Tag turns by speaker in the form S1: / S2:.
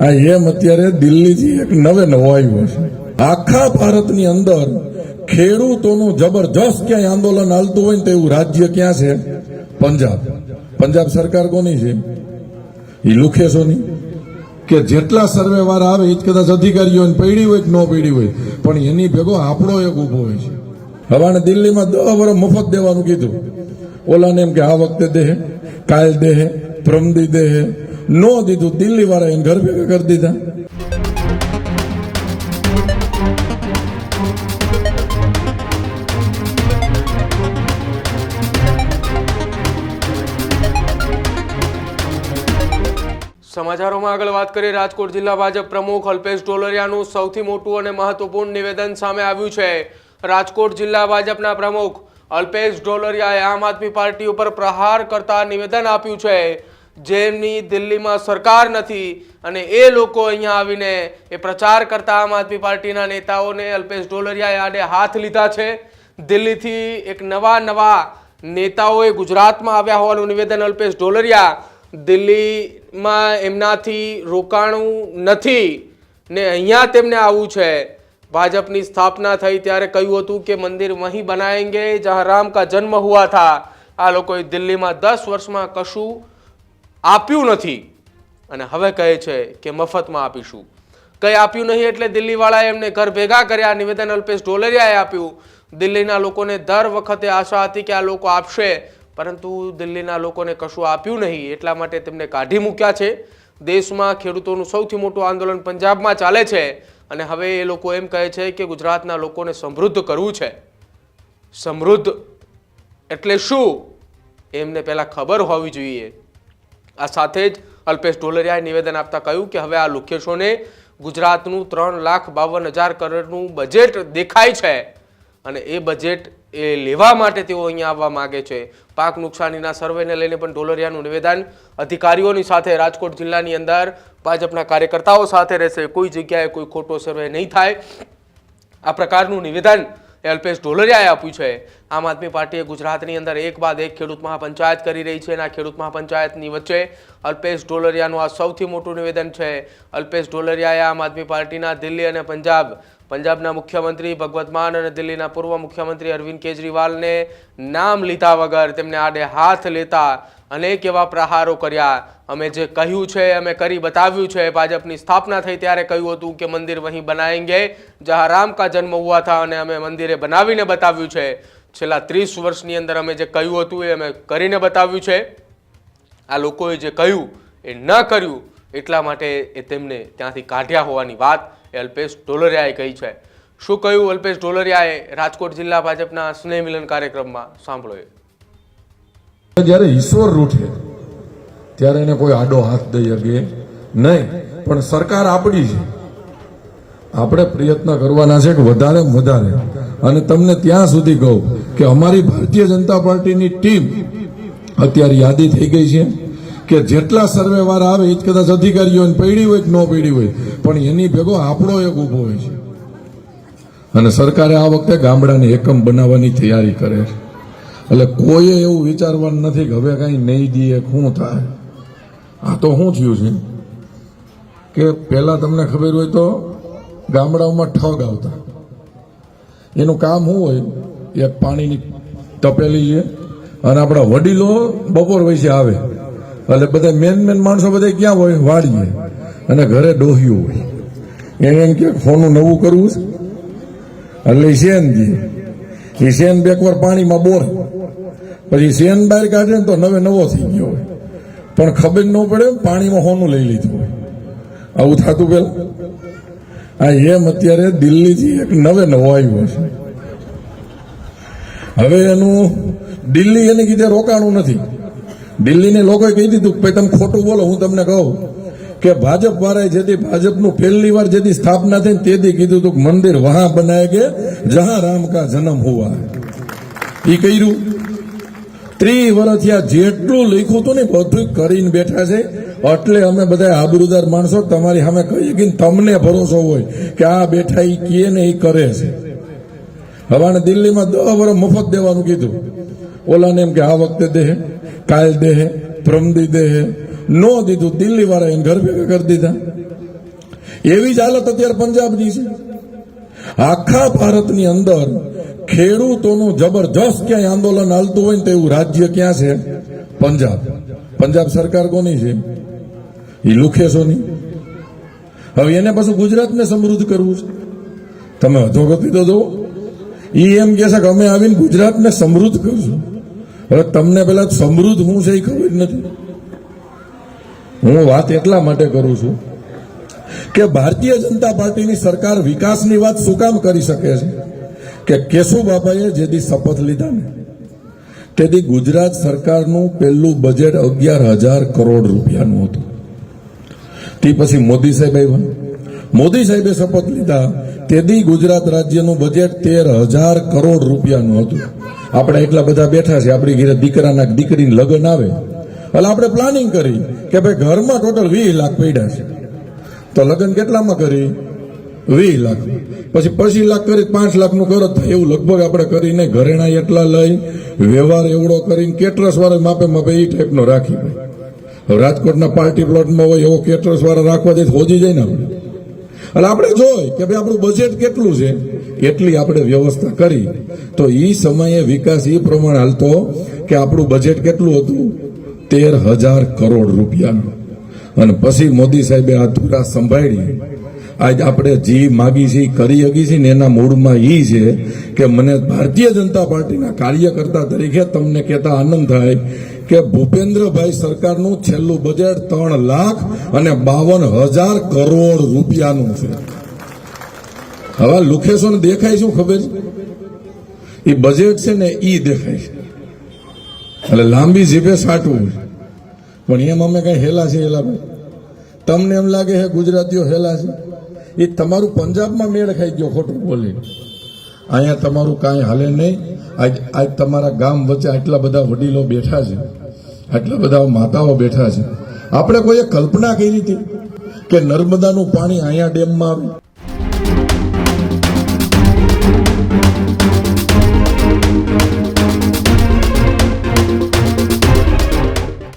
S1: આ એમ અત્યારે દિલ્હીથી એક નવે નવો આવ્યો છે આખા ભારતની અંદર ખેડૂતોનું જબરજસ્ત ક્યાંય આંદોલન હાલતું હોય ને તો એવું રાજ્ય ક્યાં છે? પંજાબ. પંજાબ સરકાર કોની છે? એ લુખેશોની. કે જેટલા સર્વે વાળા આવે એ જ કદાચ અધિકારીઓ પૈડી હોય કે ન પૈડી હોય, પણ એની ભેગો આપણો એક ઊભો હોય છે. હવાને દિલ્હીમાં દસ વર્ષ મફત દેવાનું કીધું. ઓલાને એમ કે આ વખતે દેહે, કાલ દેહે, પ્રમદી દેહે નો દીધું દિલ્હી વાળા એને ઘર ભેગા કરી દીધા.
S2: સમાચારોમાં આગળ વાત કરીએ, રાજકોટ જિલ્લા ભાજપ પ્રમુખ અલ્પેશ ડોલરિયાનું સૌથી મોટું અને મહત્વપૂર્ણ નિવેદન સામે આવ્યું છે. રાજકોટ જિલ્લા ભાજપના પ્રમુખ અલ્પેશ ડોલરિયાએ આમ આદમી પાર્ટી ઉપર પ્રહાર કરતા નિવેદન આપ્યું છે. જેમની દિલ્હીમાં સરકાર નથી અને એ લોકો અહીંયા આવીને એ પ્રચાર કરતા આમ આદમી પાર્ટીના નેતાઓને અલ્પેશ ડોલરિયાએ આડે હાથ લીધા છે. દિલ્હીથી એક નવા નવા નેતાઓએ ગુજરાતમાં આવ્યા હોવાનું નિવેદન અલ્પેશ ડોલરિયા દિલ્હીમાં એમનાથી રોકાણું નથી ને અહીંયા તેમને આવવું છે. ભાજપની સ્થાપના થઈ ત્યારે કહ્યું હતું કે મંદિર વહીં બનાવેંગે જહાં રામ કા જન્મ હુઆ થા. આ લોકોએ દિલ્હીમાં દસ વર્ષમાં કશું આપ્યું નથી. અને હવે કહે છે કે મફતમાં આપીશું. કંઈ આપ્યું નહીં એટલે દિલ્હીવાળાએ એમને ઘર ભેગા કર્યા. નિવેદન અલ્પેશ ઢોલરિયાએ આપ્યું. દિલ્હીના લોકોને દર વખતે આશા હતી કે આ લોકો આપશે, પરંતુ દિલ્હીના લોકોને કશું આપ્યું નહીં. એટલા માટે તેમને કાઢી મૂક્યા છે. દેશમાં ખેડૂતોનું સૌથી મોટું આંદોલન પંજાબમાં ચાલે છે. અને હવે એ લોકો એમ કહે છે કે ગુજરાતના લોકોને સમૃદ્ધ કરવું છે. સમૃદ્ધ એટલે શું? એમને પહેલાં ખબર હોવી જોઈએ. આ સાથે જ અલ્પેશ ઢોલરિયાએ નિવેદન આપતા કહ્યું કે હવે આ લુખેશોને ગુજરાતનું ત્રણ લાખ બાવન હજાર કરોડનું બજેટ દેખાય છે. અને એ બજેટ એ લેવા માટે તેઓ અહીંયા આવવા માગે છે. પાક નુકસાનીના સર્વેને લઈને પણ ઢોલરિયાનું નિવેદન અધિકારીઓની સાથે રાજકોટ જિલ્લાની અંદર ભાજપના કાર્યકર્તાઓ સાથે રહેશે. કોઈ જગ્યાએ કોઈ ખોટો સર્વે નહીં થાય. આ પ્રકારનું નિવેદન અલ્પેશ ઢોલરિયાએ આપ્યું છે. આમ આદમી પાર્ટીએ ગુજરાતની અંદર એક બાદ એક ખેડૂત મહાપંચાયત કરી રહી છે અને આ ખેડૂત મહાપંચાયતની વચ્ચે અલ્પેશ ઢોલરિયાનું આ સૌથી મોટું નિવેદન છે. અલ્પેશ ઢોલરિયાએ આમ આદમી પાર્ટીના દિલ્હી અને પંજાબ, પંજાબના મુખ્યમંત્રી ભગવત માન અને દિલ્હીના પૂર્વ મુખ્યમંત્રી અરવિંદ કેજરીવાલને નામ લીધા વગર તેમને આડે હાથ લેતા અનેક એવા પ્રહારો કર્યા. અમે જે કહ્યું છે, અમે કરી બતાવ્યું છે, ભાજપની સ્થાપના થઈ ત્યારે કહ્યું હતું કે મંદિર વહીં બનાવેંગે જहाँ રામ કા જન્મ હુઆ થા અને અમે મંદિરે બનાવીને બતાવ્યું છે. છેલ્લા ત્રીસ વર્ષની અંદર અમે જે કહ્યું હતું એ અમે કરીને બતાવ્યું છે. આ લોકોએ જે કહ્યું એ ન કર્યું એટલા માટે એ તેમને ત્યાંથી કાઢ્યા હોવાની વાત એ અલ્પેશ ઢોલરિયાએ કહી છે. શું કહ્યું અલ્પેશ ઢોલરિયાએ? રાજકોટ જિલ્લા ભાજપના સ્નેહ મિલન કાર્યક્રમમાં સાંભળ્યો એ.
S1: જ્યારે ઈશ્વર રૂઠે, ત્યારે એને કોઈ આડો હાથ દઈ શકે નહીં. પણ સરકાર આપણી છે. આપણે પ્રયત્ન કરવાના છે કે વધારે વધારે. અને તમને ત્યાં સુધી કહું કે અમારી ભારતીય જનતા પાર્ટીની ટીમ અત્યારે યાદી થઈ ગઈ છે કે જેટલા સર્વે વાળા આવે એ જ કદાચ અધિકારીઓ પૈડી હોય કે ન પૈડી હોય, પણ એની ભેગો આપણો એક ઊભો હોય છે. અને સરકારે આ વખતે ગામડાને એકમ બનાવવાની તૈયારી કરે છે. એટલે કોઈએ એવું વિચારવાનું નથી કે હવે કાંઈ નહીં દઈએ, શું થાય? આ તો શું થયું છે? કે પહેલાં તમને ખબર હોય તો ગામડાઓમાં ઠગ આવતા. એનું કામ શું હોય? એક પાણીની તપેલી છે અને આપણા વડીલો બપોર વૈસે આવે. એટલે બધા મેન મેન માણસો બધા ક્યાં હોય? વાડીએ. અને ઘરે ડોહ્યું હોય. એને એમ કે ફોનું નવું કરવું છે. એટલે છે ને એ શેન બેકવાર પાણીમાં બોર. પછી શેન બહાર કાઢે ને તો નવે નવો થઈ ગયો હોય. પણ ખબર ન પડે પાણીમાં હોનું લઈ લીધું હોય. આવું થતું પેલા? આ એમ અત્યારે દિલ્હીથી એક નવે નવો આવ્યો છે. હવે એનું દિલ્હી એને કીધે રોકાણું નથી. દિલ્હીને લોકોએ કહી દીધું ભાઈ તમે ખોટું બોલો, હું તમને કહું. કે ભાજપ વાળાએ જેથી ભાજપનું પહેલી વાર જેથી સ્થાપના થઈ તેથી કીધું હતું કે મંદિર વહા બનાય કે જહાં રામ કા જન્મ હુઆ. એ કર્યું. ત્રી વર્ષથી આ જેટલું લખ્યું હતું ને બધું કરીને બેઠા છે. એટલે અમે બધા આબરૂદાર માણસો, તમારી સામે કહીએ કે તમને ભરોસો હોય કે આ બેઠા એ કીએ ને એ કરે છે. હવાને દિલ્હીમાં દસ વર્ષ મફત દેવાનું કીધું. ઓલાને એમ કે આ વખતે દેહે, કાલ દેહે, પ્રમદી દેહે નો દીધું દિલ્હી વાળા એને ઘર ભેગા કરી દીધા. એવી જ હાલત અત્યારે પંજાબની છે. આખા ભારતની અંદર ખેડૂતોનું જબરજસ્ત ક્યાંય આંદોલન હાલતું હોય ને તો એવું રાજ્ય ક્યાં છે? પંજાબ. પંજાબ સરકાર કોની છે? એ લુખેશોની. હવે એને પાછું ગુજરાતને સમૃદ્ધ કરવું છે. તમે અધોગતિ તો જુઓ. એ એમ કે છે કે અમે આવીને ગુજરાતને સમૃદ્ધ કરશું. હવે તમને પેલા સમૃદ્ધ શું છે એ ખબર નથી. હું વાત એટલા માટે કરું છું કે ભારતીય જનતા પાર્ટીની સરકાર વિકાસની વાત શું કામ કરી શકે છે? કે કેશુબાબાએ જેથી શપથ લીધા ને તેથી ગુજરાત સરકારનું પહેલું બજેટ અગિયાર હજાર કરોડ રૂપિયાનું હતું. તે પછી મોદી સાહેબ આવ્યા. મોદી સાહેબે શપથ લીધા. તેથી ગુજરાત રાજ્યનું બજેટ તેર હજાર કરોડ રૂપિયાનું હતું. આપણે એટલા બધા બેઠા છે આપણી ઘરે દીકરાના દીકરીને લગ્ન આવે. એટલે આપણે પ્લાનિંગ કરી કે ભાઈ ઘરમાં ટોટલ વીસ લાખ પડ્યા છે. તો લગ્ન કેટલામાં કરી? વીસ લાખ. પછી પચીસ લાખ કરી, પાંચ લાખનું કરો. થાય એવું લગભગ આપણે કરીને ઘરેણા એટલા લઈ, વ્યવહાર એવડો કરીને કેટરસ વાળા માપે માપે એ ટાઈપનો રાખી રાજકોટના પાર્ટી પ્લોટમાં હોય એવો કેટરસ વાળા રાખવા જાય હોજી જાય ને આપણે. એટલે આપણે જોઈ કે ભાઈ આપણું બજેટ કેટલું છે? એટલી આપણે વ્યવસ્થા કરી. તો એ સમયે વિકાસ એ પ્રમાણે હાલતો કે આપણું બજેટ કેટલું હતું? તેર હજાર કરોડ રૂપિયાનું. અને પછી મોદી સાહેબે આ ધુરા સંભાળી. આજ આપણે જી માગી છે કરી હગી છે ને એના મૂળમાં એ છે કે મને ભારતીય જનતા પાર્ટીના કાર્યકર્તા તરીકે તમને કહેતા આનંદ થાય કે ભૂપેન્દ્રભાઈ સરકારનું છેલ્લું બજેટ ત્રણ લાખ અને બાવન હજાર કરોડ રૂપિયાનું છે. હવે લુખેશોને દેખાય શું ખબર? એ બજેટ છે ને એ દેખાય છે. એટલે લાંબી જીભે સાટવું પણ એમ અમે કઈ હેલા છે હેલા ભાઈ. તમને એમ લાગે છે ગુજરાતીઓ હેલા છે? એ તમારું પંજાબમાં મેળ ખાઈ ગયો ખોટું બોલી અહીંયા તમારું કાંઈ હાલે નહીં. આજ આજ તમારા ગામ વચ્ચે આટલા બધા વડીલો બેઠા છે. આટલા બધા માતાઓ બેઠા છે. આપણે કોઈએ કલ્પના કરી હતી કે નર્મદાનું પાણી અહીંયા ડેમમાં આવે?